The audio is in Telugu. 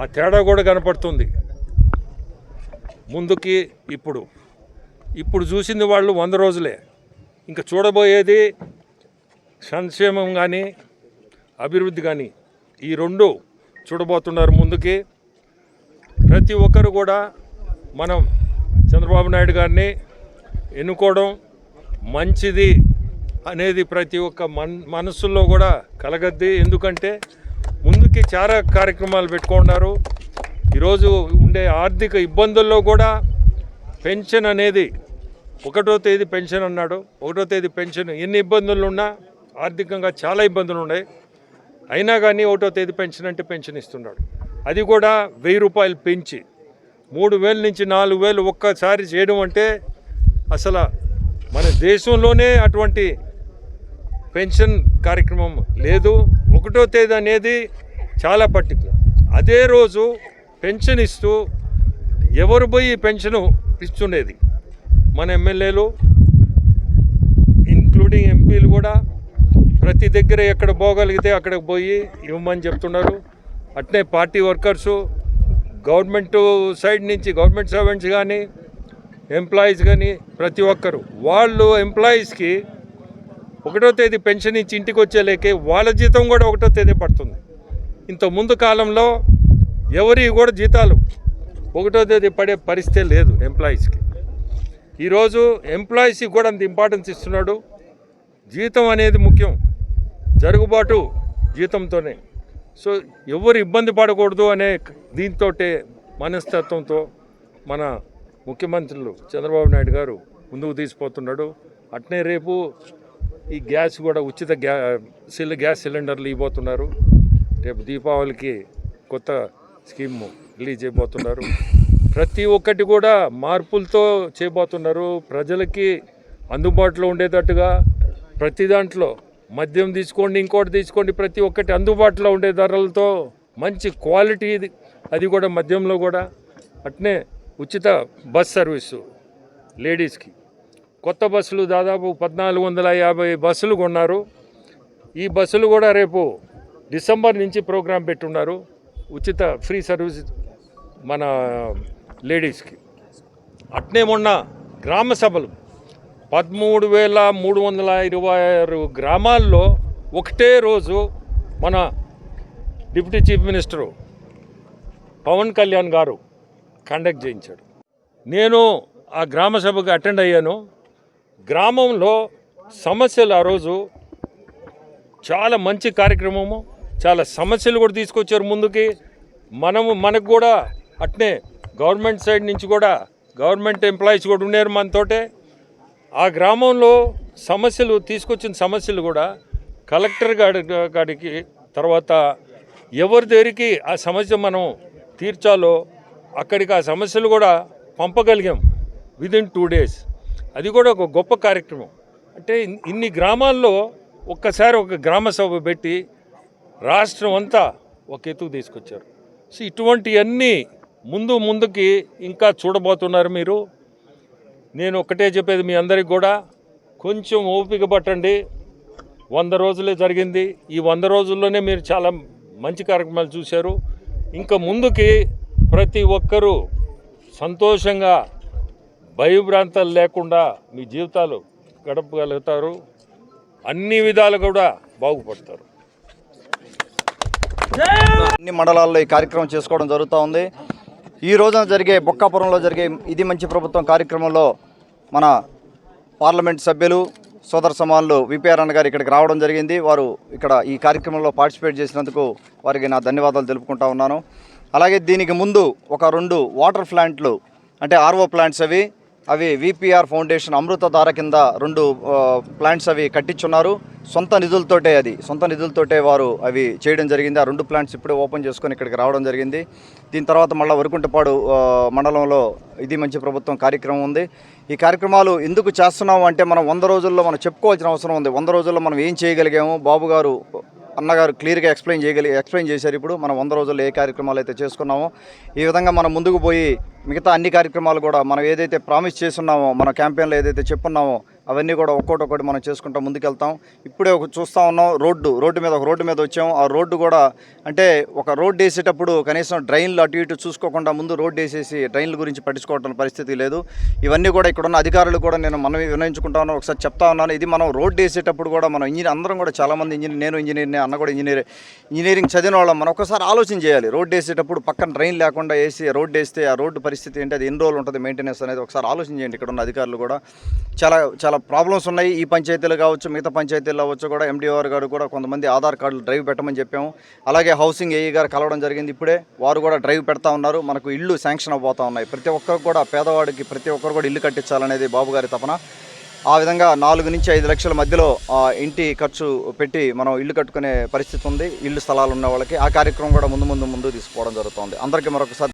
ఆ తేడా కూడా కనపడుతుంది. ముందుకి ఇప్పుడు. ఇప్పుడు చూసింది వాళ్ళు వంద రోజులే. ఇంకా చూడబోయేది సంక్షేమం కానీ అభివృద్ధి కానీ ఈ రెండు చూడబోతున్నారు ముందుకి. ప్రతి ఒక్కరు కూడా మనం చంద్రబాబు నాయుడు గారిని ఎన్నుకోవడం మంచిది అనేది ప్రతి ఒక్క మన మనసుల్లో కూడా కలగద్ది. ఎందుకంటే ముందుకి చాలా కార్యక్రమాలు పెట్టుకున్నారు. ఈరోజు ఉండే ఆర్థిక ఇబ్బందుల్లో కూడా పెన్షన్ అనేది ఒకటో తేదీ పెన్షన్ అన్నాడు. ఒకటో తేదీ పెన్షన్ ఎన్ని ఇబ్బందులు ఉన్నా ఆర్థికంగా చాలా ఇబ్బందులు ఉన్నాయి అయినా కానీ ఒకటో తేదీ పెన్షన్ అంటే పెన్షన్ ఇస్తున్నాడు. అది కూడా వెయ్యి రూపాయలు పెంచి మూడు వేల నుంచి నాలుగు వేలు ఒక్కసారి చేయడం అంటే అసలు మన దేశంలోనే అటువంటి పెన్షన్ కార్యక్రమం లేదు. ఒకటో తేదీ అనేది చాలా పర్టికులర్ అదే రోజు పెన్షన్ ఇస్తూ ఎవరు పోయి పెన్షన్ ఇస్తుండేది? మన ఎమ్మెల్యేలు ఇంక్లూడింగ్ ఎంపీలు కూడా ప్రతి దగ్గర ఎక్కడ పోగలిగితే అక్కడికి పోయి ఇవ్వమని చెప్తున్నారు. అట్నే పార్టీ వర్కర్సు గవర్నమెంట్ సైడ్ నుంచి గవర్నమెంట్ సర్వెంట్స్ కానీ ఎంప్లాయీస్ కానీ ప్రతి ఒక్కరు. వాళ్ళు ఎంప్లాయీస్కి ఒకటో తేదీ పెన్షన్ ఇచ్చి ఇంటికి వచ్చేలేకే వాళ్ళ జీతం కూడా ఒకటో తేదీ పడుతుంది. ఇంత ముందు కాలంలో ఎవరి కూడా జీతాలు ఒకటో తేదీ పడే పరిస్థితి లేదు ఎంప్లాయీస్కి ఈరోజు ఎంప్లాయీస్కి కూడా అంత ఇంపార్టెన్స్ ఇస్తున్నాడు. జీతం అనేది ముఖ్యం. జరుగుబాటు జీతంతోనే. సో ఎవరు ఇబ్బంది పడకూడదు అనే దీంతో మనస్తత్వంతో మన ముఖ్యమంత్రులు చంద్రబాబు నాయుడు గారు ముందుకు తీసిపోతున్నాడు. అట్నే రేపు ఈ గ్యాస్ కూడా ఉచిత గ్యా సిల్ గ్యాస్ సిలిండర్లు ఇవ్వబోతున్నారు. రేపు దీపావళికి కొత్త స్కీమ్ రిలీజ్ చేయబోతున్నారు. ప్రతి ఒక్కటి కూడా మార్పులతో చేయబోతున్నారు. ప్రజలకి అందుబాటులో ఉండేటట్టుగా ప్రతి దాంట్లో మద్యం తీసుకోండి ఇంకోటి తీసుకోండి ప్రతి ఒక్కటి అందుబాటులో ఉండే ధరలతో మంచి క్వాలిటీ ఇది. అది కూడా మద్యంలో కూడా. అట్నే ఉచిత బస్ సర్వీసు లేడీస్కి. కొత్త బస్సులు దాదాపు పద్నాలుగు వందల యాభై బస్సులు కొన్నారు. ఈ బస్సులు కూడా రేపు డిసెంబర్ నుంచి ప్రోగ్రాం పెట్టున్నారు. ఉచిత ఫ్రీ సర్వీస్ మన లేడీస్కి. అట్నే మొన్న గ్రామ సభలు పదమూడు వేల మూడు వందల ఇరవై ఆరు గ్రామాల్లో ఒకటే రోజు మన deputy chief minister Pawan Kalyan గారు కండక్ట్ చేయించాడు. నేను ఆ గ్రామ సభకు అటెండ్ అయ్యాను. గ్రామంలో సమస్యలు ఆ రోజు చాలా మంచి కార్యక్రమము. చాలా సమస్యలు కూడా తీసుకొచ్చారు ముందుకి. మనము మనకు కూడా అట్నే గవర్నమెంట్ సైడ్ నుంచి కూడా గవర్నమెంట్ ఎంప్లాయీస్ కూడా ఉన్నారు మనతోటే. ఆ గ్రామంలో సమస్యలు తీసుకొచ్చిన సమస్యలు కూడా కలెక్టర్ గారి గారికి తర్వాత ఎవరి దగ్గరికి ఆ సమస్య మనం తీర్చాలో అక్కడికి ఆ సమస్యలు కూడా పంపగలిగాం విదిన్ టూ డేస్ అది కూడా ఒక గొప్ప కార్యక్రమం. అంటే ఇన్ని గ్రామాల్లో ఒక్కసారి ఒక గ్రామ సభ పెట్టి రాష్ట్రం అంతా ఒక ఎత్తుకు తీసుకొచ్చారు. సో ఇటువంటివన్నీ ముందు ముందుకి ఇంకా చూడబోతున్నారు మీరు. నేను ఒకటే చెప్పేది మీ అందరికి కూడా కొంచెం ఓపిక పట్టండి. వంద రోజులే జరిగింది. ఈ వంద రోజుల్లోనే మీరు చాలా మంచి కార్యక్రమాలు చూశారు. ఇంకా ముందుకి ప్రతి ఒక్కరూ సంతోషంగా భయభ్రాంతాలు లేకుండా మీ జీవితాలు గడపగలుగుతారు. అన్ని విధాలు కూడా బాగుపడతారు. అన్ని మండలాల్లో ఈ కార్యక్రమం చేసుకోవడం జరుగుతూ ఉంది. ఈ రోజున జరిగే బొక్కాపురంలో జరిగే ఇది మంచి ప్రభుత్వం కార్యక్రమంలో మన పార్లమెంట్ సభ్యులు సోదర సమానులు విపిఆర్ అన్న గారు ఇక్కడికి రావడం జరిగింది. వారు ఇక్కడ ఈ కార్యక్రమంలో పార్టిసిపేట్ చేసినందుకు వారికి నా ధన్యవాదాలు తెలుపుకుంటా ఉన్నాను. అలాగే దీనికి ముందు ఒక రెండు వాటర్ ప్లాంట్లు అంటే ఆర్ఓ ప్లాంట్స్ అవి అవి విపిఆర్ ఫౌండేషన్ అమృతధార కింద రెండు ప్లాంట్స్ అవి కట్టించున్నారు. సొంత నిధులతోటే అది సొంత నిధులతోటే వారు అవి చేయడం జరిగింది. ఆ రెండు ప్లాంట్స్ ఇప్పుడే ఓపెన్ చేసుకొని ఇక్కడికి రావడం జరిగింది. దీని తర్వాత మళ్ళీ వరుకుంటపాడు మండలంలో ఇది మంచి ప్రభుత్వం కార్యక్రమం ఉంది. ఈ కార్యక్రమాలు ఎందుకు చేస్తున్నాము అంటే మనం వంద రోజుల్లో మనం చెప్పుకోవాల్సిన అవసరం ఉంది. వంద రోజుల్లో మనం ఏం చేయగలిగాము? బాబు గారు అన్నగారు క్లియర్గా ఎక్స్ప్లెయిన్ చేయగలి ఎక్స్ప్లెయిన్ చేశారు. ఇప్పుడు మనం వంద రోజుల్లో ఏ కార్యక్రమాలు అయితే చేసుకున్నామో ఈ విధంగా మనం ముందుకు పోయి మిగతా అన్ని కార్యక్రమాలు కూడా మనం ఏదైతే ప్రామిస్ చేస్తున్నామో మన క్యాంపెయిన్లో ఏదైతే చెప్పున్నామో అవన్నీ కూడా ఒక్కొక్కటి మనం చేసుకుంటా ముందుకెళ్తాం. ఇప్పుడే ఒక చూస్తూ ఉన్నాం రోడ్డు రోడ్డు మీద ఒక రోడ్డు మీద వచ్చాం. ఆ రోడ్డు కూడా అంటే ఒక రోడ్డు వేసేటప్పుడు కనీసం డ్రైన్లు అటు ఇటు చూసుకోకుండా ముందు రోడ్డు వేసేసి డ్రైన్ల గురించి పట్టించుకోవడం పరిస్థితి లేదు. ఇవన్నీ కూడా ఇక్కడ ఉన్న అధికారులు కూడా నేను మనం వినయించుకుంటా ఉన్నాను. ఒకసారి చెప్తా ఉన్నాను. ఇది మనం రోడ్డు వేసేటప్పుడు కూడా మనం ఇంజనీర్ అందరం కూడా చాలామంది ఇంజనీర్ నేను ఇంజనీర్ని అన్న కూడా ఇంజనీర్ ఇంజనీరింగ్ చదివిన వాళ్ళం. మనం ఒకసారి ఆలోచన చేయాలి. రోడ్డు వేసేటప్పుడు పక్కన డ్రైన్ లేకుండా వేసి రోడ్డు వేస్తే ఆ రోడ్డు పరిస్థితి ఏంటి? అది ఎన్ని రోజులు ఉంటుంది? మెయింటెనెన్స్ అనేది ఒకసారి ఆలోచన చేయండి. ఇక్కడ ఉన్న అధికారులు కూడా. చాలా చాలా ప్రాబ్లమ్స్ ఉన్నాయి. ఈ పంచాయతీలు కావచ్చు మిగతా పంచాయతీలు కావచ్చు కూడా ఎండిఓఆర్ గారు కూడా కొంతమంది ఆధార్ కార్డులు డ్రైవ్ పెట్టమని చెప్పాము. అలాగే హౌసింగ్ ఏఈ గారు కలవడం జరిగింది ఇప్పుడే. వారు కూడా డ్రైవ్ పెడతా ఉన్నారు. మనకు ఇల్లు శాంక్షన్ అవబోతా ఉన్నాయి. ప్రతి ఒక్కరు కూడా పేదవాడికి ప్రతి ఒక్కరు కూడా ఇల్లు కట్టించాలనేది బాబు గారి తపన. ఆ విధంగా నాలుగు నుంచి ఐదు లక్షల మధ్యలో ఇంటి ఖర్చు పెట్టి మనం ఇల్లు కట్టుకునే పరిస్థితి ఉంది. ఇల్లు స్థలాలు ఉన్న వాళ్ళకి. ఆ కార్యక్రమం కూడా ముందు ముందు ముందు తీసుకోవడం జరుగుతుంది. అందరికీ మరొకసారి